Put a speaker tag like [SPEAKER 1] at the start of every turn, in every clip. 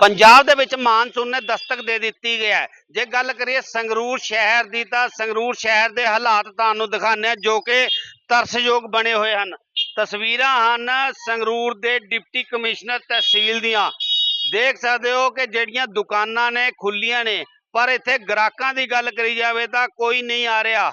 [SPEAKER 1] ਪੰਜਾਬ ਦੇ ਵਿੱਚ ਮਾਨਸੂਨ ਨੇ ਦਸਤਕ ਦੇ ਦਿੱਤੀ ਗਿਆ ਹੈ। ਜੇ ਗੱਲ ਕਰੀਏ ਸੰਗਰੂਰ ਸ਼ਹਿਰ ਦੀ ਤਾਂ ਸੰਗਰੂਰ ਸ਼ਹਿਰ ਦੇ ਹਾਲਾਤ ਤੁਹਾਨੂੰ ਦਿਖਾਉਂਦੇ ਹਾਂ ਜੋ ਕਿ ਤਰਸਯੋਗ ਬਣੇ ਹੋਏ ਹਨ। ਤਸਵੀਰਾਂ ਹਨ ਸੰਗਰੂਰ ਦੇ ਡਿਪਟੀ ਕਮਿਸ਼ਨਰ ਤਹਿਸੀਲ ਦੀਆਂ। ਦੇਖ ਸਕਦੇ ਹੋ ਕਿ ਜਿਹੜੀਆਂ ਦੁਕਾਨਾਂ ਨੇ ਖੁੱਲੀਆਂ ਨੇ, ਪਰ ਇੱਥੇ ਗ੍ਰਾਹਕਾਂ ਦੀ ਗੱਲ ਕਰੀ ਜਾਵੇ ਤਾਂ ਕੋਈ ਨਹੀਂ ਆ ਰਿਹਾ।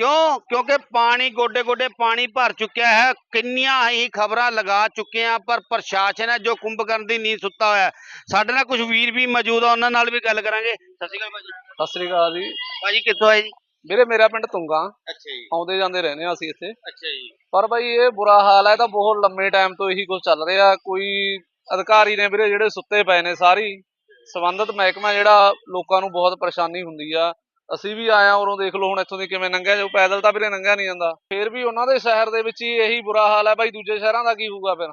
[SPEAKER 1] ਕਿਉਂ? ਕਿਉਂਕਿ ਪਾਣੀ ਗੋਡੇ ਗੋਡੇ ਪਾਣੀ ਭਰ ਚੁੱਕਿਆ ਹੈ। ਕਿੰਨੀਆਂ ਹੀ ਖਬਰਾਂ ਲਗਾ ਚੁੱਕੇ ਆ ਪਰ ਪ੍ਰਸ਼ਾਸਨ ਹੈ ਜੋ ਕੁੰਭਕਰਨ ਦੀ ਨੀਂਦ ਸੁੱਤਾ ਹੋਇਆ। ਸਾਡੇ ਨਾਲ ਕੁਝ ਵੀਰ ਵੀ ਮੌਜੂਦ ਆ ਉਹਨਾਂ ਨਾਲ ਵੀ ਗੱਲ ਕਰਾਂਗੇ। ਸਤਿ ਸ਼੍ਰੀ ਅਕਾਲ ਭਾਜੀ।
[SPEAKER 2] ਸਤਿ ਸ੍ਰੀ ਅਕਾਲ ਜੀ।
[SPEAKER 1] ਭਾਜੀ ਕਿੱਥੋਂ ਆਏ ਜੀ?
[SPEAKER 2] ਵੀਰੇ ਮੇਰਾ ਪਿੰਡ ਤੁੰਗਾ।
[SPEAKER 1] ਅੱਛਾ ਜੀ।
[SPEAKER 2] ਆਉਂਦੇ ਜਾਂਦੇ ਰਹਿੰਦੇ ਆ ਅਸੀਂ ਇੱਥੇ।
[SPEAKER 1] ਅੱਛਾ ਜੀ।
[SPEAKER 2] ਪਰ ਬਾਈ ਇਹ ਬੁਰਾ ਹਾਲ ਹੈ ਤਾਂ ਬਹੁਤ ਲੰਮੇ ਟਾਈਮ ਤੋਂ ਇਹੀ ਕੁਝ ਚੱਲ ਰਿਹਾ। ਕੋਈ ਅਧਿਕਾਰੀ ਨੇ ਵੀਰੇ ਜਿਹੜੇ ਸੁੱਤੇ ਪਏ ਨੇ ਸਾਰੀ ਸੰਬੰਧਿਤ ਮਹਿਕਮਾ ਜਿਹੜਾ ਲੋਕਾਂ ਨੂੰ ਬਹੁਤ ਪਰੇਸ਼ਾਨੀ ਹੁੰਦੀ ਆ। ਅਸੀਂ ਵੀ ਆਇਆ ਉਰੋਂ ਦੇਖ ਲਓ ਹੁਣ ਇੱਥੋਂ ਦੀ ਕਿਵੇਂ ਲੰਘਿਆ ਜੋ ਪੈਦਲ ਤਾਂ ਵੀਰੇ ਲੰਘਿਆ ਨਹੀਂ ਜਾਂਦਾ। ਫੇਰ ਵੀ ਉਹਨਾਂ ਦੇ ਸ਼ਹਿਰ ਦੇ ਵਿੱਚ ਹੀ ਇਹੀ ਬੁਰਾ ਹਾਲ ਹੈ ਬਾਈ ਦੂਜੇ ਸ਼ਹਿਰਾਂ ਦਾ ਕੀ ਹੋਊਗਾ ਫਿਰ?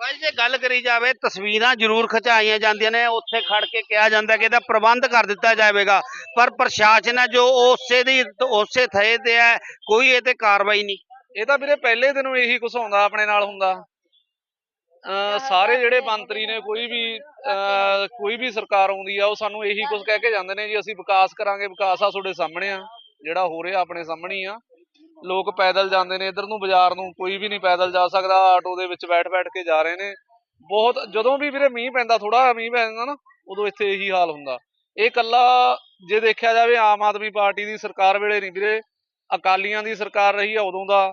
[SPEAKER 1] ਭਾਜੀ ਜੇ ਗੱਲ ਕਰੀ ਜਾਵੇ ਤਸਵੀਰਾਂ ਜ਼ਰੂਰ ਖਿਚਾਈਆਂ ਜਾਂਦੀਆਂ ਨੇ ਉੱਥੇ ਖੜ ਕੇ ਕਿਹਾ ਜਾਂਦਾ ਕਿ ਇਹਦਾ ਪ੍ਰਬੰਧ ਕਰ ਦਿੱਤਾ ਜਾਵੇਗਾ। ਪਰ ਪ੍ਰਸ਼ਾਸਨ ਹੈ ਜੋ ਉਸੇ ਦੀ ਉਸੇ ਥਏ ਤੇ ਹੈ ਕੋਈ ਇਹ ਤੇ ਕਾਰਵਾਈ ਨਹੀਂ।
[SPEAKER 2] ਇਹ ਤਾਂ ਵੀਰੇ ਪਹਿਲੇ ਦਿਨੋਂ ਇਹੀ ਕੁਝ ਹੁੰਦਾ ਆਪਣੇ ਨਾਲ ਹੁੰਦਾ। ਸਾਰੇ ਜਿਹੜੇ ਮੰਤਰੀ ਨੇ ਕੋਈ ਵੀ ਕੋਈ ਵੀ ਸਰਕਾਰ ਆਉਂਦੀ ਆ ਉਹ ਸਾਨੂੰ ਇਹੀ ਕੁਝ ਕਹਿ ਕੇ ਜਾਂਦੇ ਨੇ ਜੀ ਅਸੀਂ ਵਿਕਾਸ ਕਰਾਂਗੇ ਵਿਕਾਸ ਆ ਤੁਹਾਡੇ ਸਾਹਮਣੇ ਆ ਜਿਹੜਾ ਹੋ ਰਿਹਾ ਆਪਣੇ ਸਾਹਮਣੇ ਆ। ਲੋਕ ਪੈਦਲ ਜਾਂਦੇ ਨੇ ਇਧਰ ਨੂੰ ਬਾਜ਼ਾਰ ਨੂੰ ਕੋਈ ਵੀ ਨਹੀਂ ਪੈਦਲ ਜਾ ਸਕਦਾ ਆਟੋ ਦੇ ਵਿੱਚ ਬੈਠ ਬੈਠ ਕੇ ਜਾ ਰਹੇ ਨੇ। ਬਹੁਤ ਜਦੋਂ ਵੀ ਵੀਰੇ ਮੀਂਹ ਪੈਂਦਾ ਥੋੜਾ ਮੀਂਹ ਪੈ ਜਾਂਦਾ ਨਾ ਉਦੋਂ ਇੱਥੇ ਇਹੀ ਹਾਲ ਹੁੰਦਾ। ਇਹ ਕੱਲਾ ਜੇ ਦੇਖਿਆ ਜਾਵੇ ਆਮ ਆਦਮੀ ਪਾਰਟੀ ਦੀ ਸਰਕਾਰ ਵੇਲੇ ਨਹੀਂ ਵੀਰੇ। ਅਕਾਲੀਆਂ ਦੀ ਸਰਕਾਰ ਰਹੀ ਆ ਉਦੋਂ ਦਾ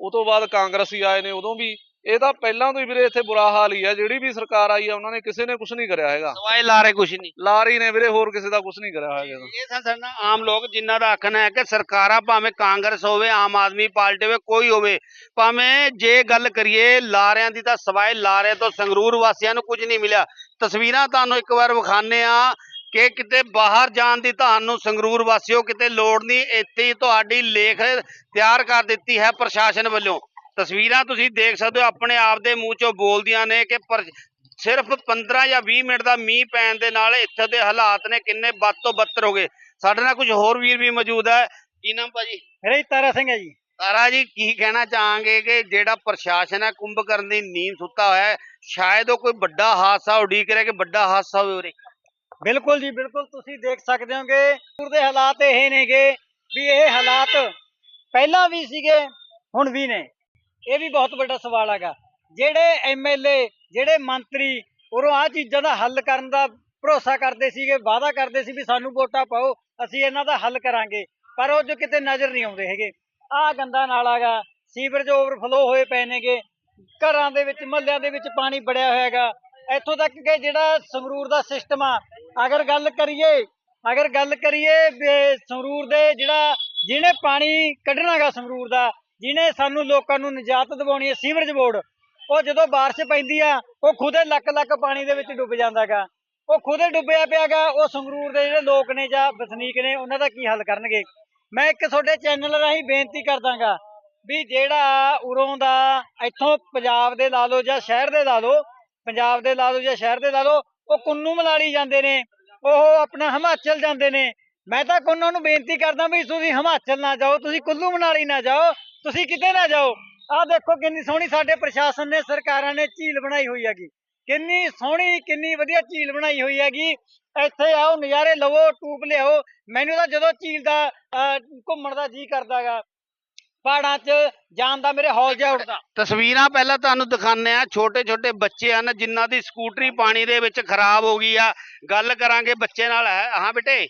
[SPEAKER 2] ਉਹ ਤੋਂ ਬਾਅਦ ਕਾਂਗਰਸੀ ਆਏ ਨੇ ਉਦੋਂ ਵੀ। ਇਹ ਤਾਂ ਪਹਿਲਾਂ ਤੋਂ ਹੀ ਵੀਰੇ ਇੱਥੇ ਬੁਰਾ ਹਾਲ ਹੀ ਆ ਜਿਹੜੀ ਵੀ ਸਰਕਾਰ ਆਈ ਆ ਉਹਨਾਂ ਨੇ ਕਿਸੇ ਨੇ ਕੁਝ ਨਹੀਂ ਕਰਿਆ ਹੈਗਾ।
[SPEAKER 1] ਸਵਾਏ ਲਾਰੇ ਕੁਛ ਨਹੀਂ।
[SPEAKER 2] ਲਾਰੀ ਨੇ ਵੀਰੇ ਹੋਰ ਕਿਸੇ ਦਾ ਕੁਝ ਨਹੀਂ ਕਰਿਆ ਹੈਗਾ।
[SPEAKER 1] ਇਹ ਸਨ ਸਾਡਾ ਆਮ ਲੋਕ ਜਿਨ੍ਹਾਂ ਦਾ ਆਖਣਾ ਹੈ ਕਿ ਸਰਕਾਰਾਂ ਭਾਵੇਂ ਕਾਂਗਰਸ ਹੋਵੇ ਆਮ ਆਦਮੀ ਪਾਰਟੀ ਹੋਵੇ ਕੋਈ ਹੋਵੇ ਭਾਵੇਂ ਜੇ ਗੱਲ ਕਰੀਏ ਲਾਰਿਆਂ ਦੀ ਤਾਂ ਸਵਾਏ ਲਾਰਿਆਂ ਤੋਂ ਸੰਗਰੂਰ ਵਾਸੀਆਂ ਨੂੰ ਕੁਝ ਨਹੀਂ ਮਿਲਿਆ। ਤਸਵੀਰਾਂ ਤੁਹਾਨੂੰ ਇੱਕ ਵਾਰ ਵਿਖਾਣੇ ਆ ਕਿ ਕਿਤੇ ਬਾਹਰ ਜਾਣ ਦੀ ਤੁਹਾਨੂੰ ਸੰਗਰੂਰ ਵਾਸੀਓ ਕਿਤੇ ਲੋੜ ਨਹੀਂ। ਇੱਥੇ ਹੀ ਤੁਹਾਡੀ ਲੇਖ ਤਿਆਰ ਕਰ ਦਿੱਤੀ ਹੈ ਪ੍ਰਸ਼ਾਸਨ ਵੱਲੋਂ। ਤਸਵੀਰਾਂ ਤੁਸੀਂ ਦੇਖ ਸਕਦੇ ਹੋ ਆਪਣੇ ਆਪ ਦੇ ਮੂੰਹ ਚੋਂ ਬੋਲਦੀਆਂ ਨੇ ਕਿ ਪਰ ਸਿਰਫ 15 ਜਾਂ 20 ਮਿੰਟ ਦਾ ਮੀਂਹ ਪੈਣ ਦੇ ਨਾਲ ਇੱਥੇ ਦੇ ਹਾਲਾਤ ਨੇ ਕਿੰਨੇ ਵੱਧ ਤੋਂ ਬੱਤਰ ਹੋ ਗਏ। ਸਾਡੇ ਨਾਲ ਕੁਝ ਹੋਰ ਵੀਰ ਵੀ ਮੌਜੂਦ ਹੈ। ਕੀ ਨਾਮ ਭਾਜੀ?
[SPEAKER 3] ਮੇਰਾ ਤਾਰਾ ਸਿੰਘ ਹੈ ਜੀ।
[SPEAKER 1] ਤਾਰਾ ਜੀ ਕੀ ਕਹਿਣਾ ਚਾਹਾਂਗੇ ਕਿ ਜਿਹੜਾ ਪ੍ਰਸ਼ਾਸਨ ਹੈ ਕੁੰਭਕਰਨ ਦੀ ਨੀਂਦ ਸੁੱਤਾ ਹੋਇਆ ਹੈ ਸ਼ਾਇਦ ਉਹ ਕੋਈ ਵੱਡਾ ਹਾਦਸਾ ਉਡੀਕ ਰਿਹਾ ਕਿ ਵੱਡਾ ਹਾਦਸਾ ਹੋਵੇ ਉਰੇ?
[SPEAKER 3] ਬਿਲਕੁਲ ਜੀ ਬਿਲਕੁਲ ਤੁਸੀਂ ਦੇਖ ਸਕਦੇ ਹੋ ਕਿ ਪੂਰ ਦੇ ਹਾਲਾਤ ਇਹ ਨੇਗੇ ਵੀ ਇਹ ਹਾਲਾਤ ਪਹਿਲਾਂ ਵੀ ਸੀਗੇ ਹੁਣ ਵੀ ਨੇ। ਇਹ ਵੀ ਬਹੁਤ ਵੱਡਾ ਸਵਾਲ ਹੈਗਾ। ਜਿਹੜੇ ਐਮਐਲਏ ਜਿਹੜੇ ਮੰਤਰੀ ਉਰੋਂ ਆ ਚੀਜ਼ਾਂ ਦਾ ਹੱਲ ਕਰਨ ਦਾ ਭਰੋਸਾ ਕਰਦੇ ਸੀਗੇ, ਵਾਅਦਾ ਕਰਦੇ ਸੀ ਵੀ ਸਾਨੂੰ ਵੋਟਾਂ ਪਾਓ, ਅਸੀਂ ਇਹਨਾਂ ਦਾ ਹੱਲ ਕਰਾਂਗੇ, ਪਰ ਉਹ ਜੋ ਕਿਤੇ ਨਜ਼ਰ ਨਹੀਂ ਆਉਂਦੇ ਹੈਗੇ। ਆਹ ਗੰਦਾ ਨਾਲਾ ਗਾ ਸੀਵਰੇਜ ਓਵਰਫਲੋ ਹੋਏ ਪਏ ਨੇਗੇ, ਘਰਾਂ ਦੇ ਵਿੱਚ, ਮਹੱਲਿਆਂ ਦੇ ਵਿੱਚ ਪਾਣੀ ਬੜਿਆ ਹੋਇਆ ਹੈਗਾ। ਇੱਥੋਂ ਤੱਕ ਕਿ ਜਿਹੜਾ ਸੰਗਰੂਰ ਦਾ ਸਿਸਟਮ ਆ, ਅਗਰ ਗੱਲ ਕਰੀਏ, ਅਗਰ ਗੱਲ ਕਰੀਏ ਸੰਗਰੂਰ ਦੇ ਜਿਹੜਾ, ਜਿਹਨੇ ਪਾਣੀ ਕੱਢਣਾਗਾ ਸੰਗਰੂਰ ਦਾ ਜਿਹਨੇ ਸਾਨੂੰ ਲੋਕਾਂ ਨੂੰ ਨਿਜਾਤ ਦਿਵਾਉਣੀ ਹੈ, ਸੀਵਰੇਜ ਬੋਰਡ, ਉਹ ਜਦੋਂ ਬਾਰਿਸ਼ ਪੈਂਦੀ ਆ, ਉਹ ਖੁਦੇ ਲੱਕ ਲੱਕ ਪਾਣੀ ਦੇ ਵਿੱਚ ਡੁੱਬ ਜਾਂਦਾਗਾ। ਉਹ ਖੁਦੇ ਡੁੱਬਿਆ ਪਿਆਗਾ, ਉਹ ਸੰਗਰੂਰ ਦੇ ਜਿਹੜੇ ਲੋਕ ਨੇ ਜਾਂ ਵਸਨੀਕ ਨੇ, ਉਹਨਾਂ ਦਾ ਕੀ ਹੱਲ ਕਰਨਗੇ? ਮੈਂ ਇੱਕ ਤੁਹਾਡੇ ਚੈਨਲ ਰਾਹੀਂ ਬੇਨਤੀ ਕਰਦਾਗਾ ਵੀ ਜਿਹੜਾ ਉਰੋਂ ਦਾ ਇੱਥੋਂ ਪੰਜਾਬ ਦੇ ਲਾ ਲਓ ਜਾਂ ਸ਼ਹਿਰ ਦੇ ਲਾ ਲਓ, ਪੰਜਾਬ ਦੇ ਲਾ ਲਓ ਜਾਂ ਸ਼ਹਿਰ ਦੇ ਲਾ ਲਓ, ਉਹ ਕੁੰਨੂ ਮਲਾਲੀ ਜਾਂਦੇ ਨੇ, ਉਹ ਆਪਣਾ ਹਿਮਾਚਲ ਜਾਂਦੇ ਨੇ। ਮੈਂ ਤਾਂ ਉਹਨਾਂ ਨੂੰ ਬੇਨਤੀ ਕਰਦਾ ਵੀ ਤੁਸੀਂ ਹਿਮਾਚਲ ਨਾ ਜਾਓ, ਤੁਸੀਂ ਕੁੱਲੂ ਮਨਾਲੀ ਨਾ ਜਾਓ। ਤੁਸੀਂ ਕਿਤੇ ਨਾ ਜਾਓ। ਆਹ ਦੇਖੋ ਕਿੰਨੀ ਸੋਹਣੀ ਸਾਡੇ ਪ੍ਰਸ਼ਾਸਨ ਨੇ, ਸਰਕਾਰਾਂ ਨੇ ਝੀਲ ਬਣਾਈ ਹੋਈ ਹੈਗੀ। ਕਿੰਨੀ ਸੋਹਣੀ, ਕਿੰਨੀ ਵਧੀਆ ਝੀਲ ਬਣਾਈ ਹੋਈ ਹੈਗੀ। ਇੱਥੇ ਆਓ, ਨਜ਼ਾਰੇ ਲਵੋ, ਟੂਬ ਲਿਆਓ। ਮੈਨੂੰ ਤਾਂ ਜਦੋਂ ਝੀਲ ਦਾ ਘੁੰਮਣ ਦਾ ਜੀ ਕਰਦਾਗਾ ਪਹਾੜਾਂ 'ਚ ਜਾਣ ਦਾ ਮੇਰੇ ਹੌਲ ਜਿਹਾ ਉੱਠਦਾ
[SPEAKER 1] ਤਸਵੀਰਾਂ ਪਹਿਲਾਂ ਤੁਹਾਨੂੰ ਦਿਖਾਉਂਦੇ ਆ ਛੋਟੇ ਛੋਟੇ ਬੱਚੇ ਹਨ, ਜਿਨ੍ਹਾਂ ਦੀ ਸਕੂਟਰੀ ਪਾਣੀ ਦੇ ਵਿੱਚ ਖਰਾਬ ਹੋ ਗਈ ਆ। ਗੱਲ ਕਰਾਂਗੇ ਬੱਚੇ ਨਾਲ। ਹੈ? ਹਾਂ ਬੇਟੇ?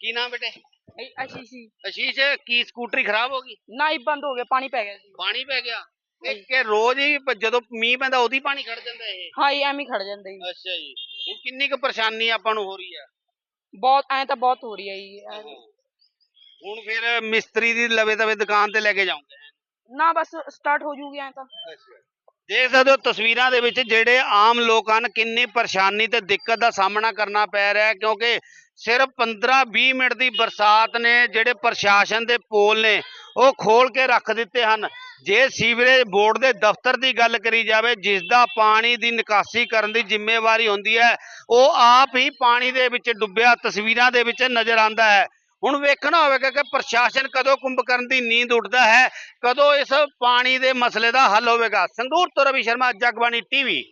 [SPEAKER 1] ਕੀ ਨਾਮ ਬੇਟੇ?
[SPEAKER 4] ਅੱਛੀ ਸੀ
[SPEAKER 1] ਅਸ਼ੀਸ਼ ਕੀ ਸਕੂਟਰੀ ਖਰਾਬ ਹੋ ਗਈ?
[SPEAKER 4] ਨਾ ਹੀ ਬੰਦ ਹੋ ਗਿਆ ਪਾਣੀ ਪੈ ਗਿਆ ਸੀ
[SPEAKER 1] ਪਾਣੀ ਪੈ ਗਿਆ? ਇਹ ਕਿ ਰੋਜ਼ ਹੀ ਪ- ਜਦੋਂ ਮੀਂਹ ਪੈਂਦਾ ਉਹਦੀ ਪਾਣੀ ਖੜ ਜਾਂਦਾ ਇਹ?
[SPEAKER 4] ਹਾਂ ਜੀ ਐਵੇਂ ਹੀ ਖੜ ਜਾਂਦਾ ਜੀ।
[SPEAKER 1] ਅੱਛਾ ਜੀ। ਹੁਣ ਕਿੰਨੀ ਕੁ ਪਰੇਸ਼ਾਨੀ ਆਪਾਂ ਨੂੰ ਹੋ ਰਹੀ ਆ?
[SPEAKER 4] ਬਹੁਤ ਐ ਤਾਂ ਬਹੁਤ ਹੋ ਰਹੀ ਹੈ ਜੀ। ਐਂ-
[SPEAKER 1] ਹੁਣ ਫਿਰ ਮਿਸਤਰੀ ਦੀ ਲਵੇ ਤਵੇ ਦੁਕਾਨ ਤੇ ਲੈ ਕੇ ਜਾਉਂਗੇ
[SPEAKER 4] ਨਾ ਬਸ ਸਟਾਰਟ ਹੋ ਜੂਗੀ ਐ ਤਾਂ।
[SPEAKER 1] ਦੇਖ ਸਕਦੇ ਹੋ ਤਸਵੀਰਾਂ ਦੇ ਵਿੱਚ ਜਿਹੜੇ ਆਮ ਲੋਕ ਹਨ ਕਿੰਨੀ ਪਰੇਸ਼ਾਨੀ ਤੇ ਦਿੱਕਤ ਦਾ ਸਾਹਮਣਾ ਕਰਨਾ ਪੈ ਰਿਹਾ ਹੈ ਕਿਉਂਕਿ ਸਿਰਫ 15-20 ਮਿੰਟ ਦੀ ਬਰਸਾਤ ਨੇ ਜਿਹੜੇ ਪ੍ਰਸ਼ਾਸਨ ਦੇ ਪੋਲ ਨੇ ਉਹ ਖੋਲ ਕੇ ਰੱਖ ਦਿੱਤੇ ਹਨ। ਜੇ ਸੀਵਰੇਜ ਬੋਰਡ ਦੇ ਦਫ਼ਤਰ ਦੀ ਗੱਲ ਕਰੀ ਜਾਵੇ ਜਿਸ ਦਾ ਪਾਣੀ ਦੀ ਨਿਕਾਸੀ ਕਰਨ ਦੀ ਜ਼ਿੰਮੇਵਾਰੀ ਹੁੰਦੀ ਹੈ, ਉਹ ਆਪ ਹੀ ਪਾਣੀ ਦੇ ਵਿੱਚ ਡੁੱਬਿਆ ਤਸਵੀਰਾਂ ਦੇ ਵਿੱਚ ਨਜ਼ਰ ਆਉਂਦਾ ਹੈ। ਹੁਣ ਵੇਖਣਾ ਹੋਵੇਗਾ ਕਿ ਪ੍ਰਸ਼ਾਸਨ ਕਦੋਂ ਕੁੰਭਕਰਨ ਦੀ ਨੀਂਦ ਉੱਠਦਾ ਹੈ, ਕਦੋਂ ਇਸ ਪਾਣੀ ਦੇ ਮਸਲੇ ਦਾ ਹੱਲ ਹੋਵੇਗਾ। ਸੰਗਰੂਰ ਤੋਂ ਰਵੀ ਸ਼ਰਮਾ, ਜਗਬਾਣੀ ਟੀਵੀ।